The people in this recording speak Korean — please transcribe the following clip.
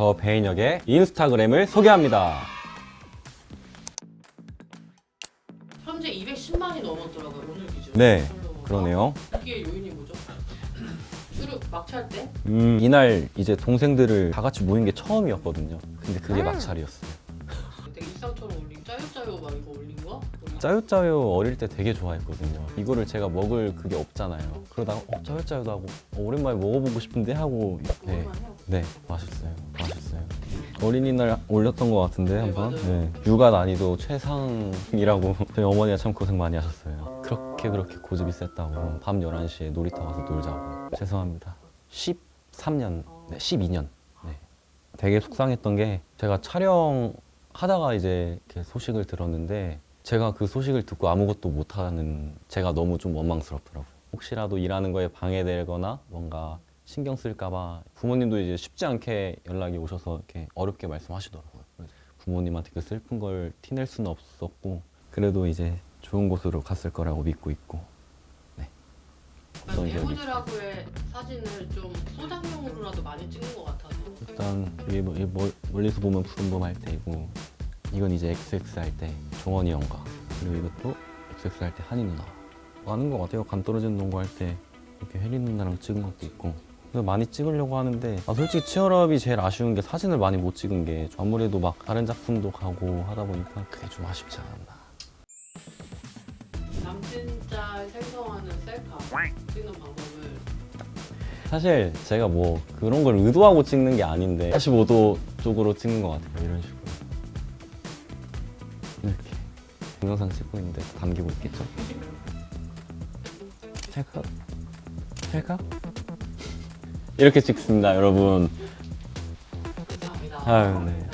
저 배인혁의 인스타그램을 소개합니다. 현재 210만이 넘었더라고요 오늘 기준. 네, 팔로워가. 그러네요. 이게 요인이 뭐죠? 술을 막찰 때? 음, 이날 이제 동생들을 다 같이 모인 게 처음이었거든요. 근데 그게 막찰이었어요. 되게 일상처럼 올린 짜요짜요 막 이거 올린 거? 짜요짜요 어릴 때 되게 좋아했거든요. 이거를 제가 먹을 그게 없잖아요. 그러다가 어, 짜요짜요도 하고 어, 오랜만에 먹어보고 싶은데 하고 네, 먹을만 해요. 네 맛있어요. 맛있어요. 어린이날 올렸던 것 같은데 네, 한번. 네, 육아 난이도 최상이라고 저희 어머니가 참 고생 많이 하셨어요. 그렇게 그렇게 고집이 셌다고 밤 11시에 놀이터 가서 놀자고 죄송합니다. 13년, 네, 12년. 네. 되게 속상했던 게 제가 촬영하다가 이제 이렇게 소식을 들었는데 제가 그 소식을 듣고 아무것도 못하는 제가 너무 좀 원망스럽더라고요. 혹시라도 일하는 거에 방해되거나 뭔가 신경 쓸까봐 부모님도 이제 쉽지 않게 연락이 오셔서 이렇게 어렵게 말씀하시더라고요. 부모님한테 그 슬픈 걸 티낼 수는 없었고 그래도 이제 좋은 곳으로 갔을 거라고 믿고 있고 네. 어떤 기억이 배우들하고의 사진을 좀 소장용으로라도 많이 찍는 것 같아서 일단 이게 뭐- 이게 멀- 멀리서 보면 푸른봄 할 때이고 이건 이제 XX 할 때 종원이 형과 그리고 이것도 XX 할 때 한이 누나 많은 것 같아요 간 떨어지는 농구 할 때 이렇게 혜리 누나랑 찍은 것도 있고 그래서 많이 찍으려고 하는데 아, 솔직히 치얼업이 제일 아쉬운 게 사진을 많이 못 찍은 게 아무래도 막 다른 작품도 가고 하다 보니까 그게 좀 아쉽지 않았나. 남친짤 생성하는 셀카 찍는 방법을 사실 제가 뭐 그런 걸 의도하고 찍는 게 아닌데 45도 쪽으로 찍는 것 같아요 이런 식으로. 이렇게 동영상 찍고 있는데 담기고 있겠죠? 찰칵 찰칵 이렇게 찍습니다 여러분. 아유 네